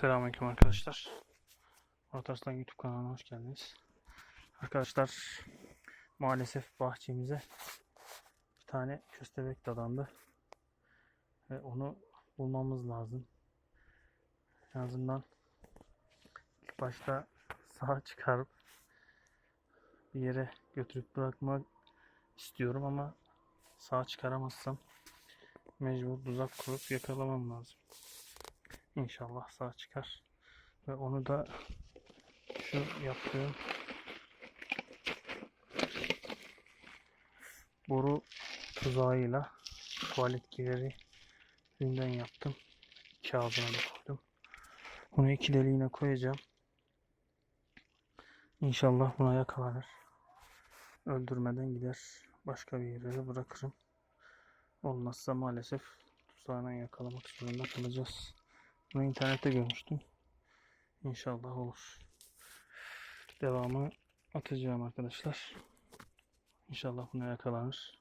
Selamünaleyküm arkadaşlar. Murat Arslan YouTube kanalına hoş geldiniz. Arkadaşlar maalesef bahçemize bir tane köstebek dadandı. Ve onu bulmamız lazım. En azından ilk başta sağa çıkarıp bir yere götürüp bırakmak istiyorum ama sağa çıkaramazsam mecbur tuzak kurup yakalamam lazım. İnşallah sağ çıkar. Ve onu da şu yaptığım boru tuzağıyla tuvalet kileri yünden yaptım. İki ağzına da koydum. Bunu iki deliğine koyacağım. İnşallah buna yakalanır. Öldürmeden gider. Başka bir yere bırakırım. Olmazsa maalesef tuzağına yakalamak zorunda kalacağız. Bunu internette görmüştüm. İnşallah olur. Devamı atacağım arkadaşlar. İnşallah buna yakalanır.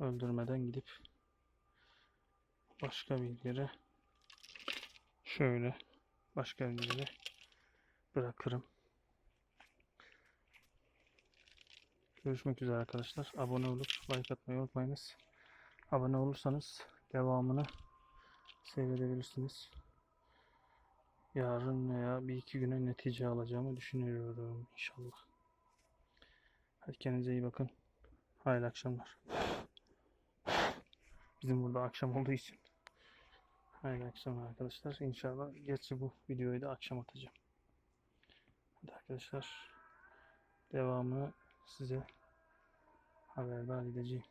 Öldürmeden gidip başka bir yere şöyle başka bir yere bırakırım. Görüşmek üzere arkadaşlar. Abone olup like atmayı unutmayınız. Abone olursanız devamını seyredebilirsiniz yarın veya bir iki güne netice alacağımı düşünüyorum inşallah. Hadi kendinize iyi bakın. Hayırlı akşamlar. Bizim burada akşam olduğu için. Hayırlı akşamlar arkadaşlar. İnşallah gerçi bu videoyu da akşam atacağım. Hadi arkadaşlar. Devamını size haberdar edeceğim.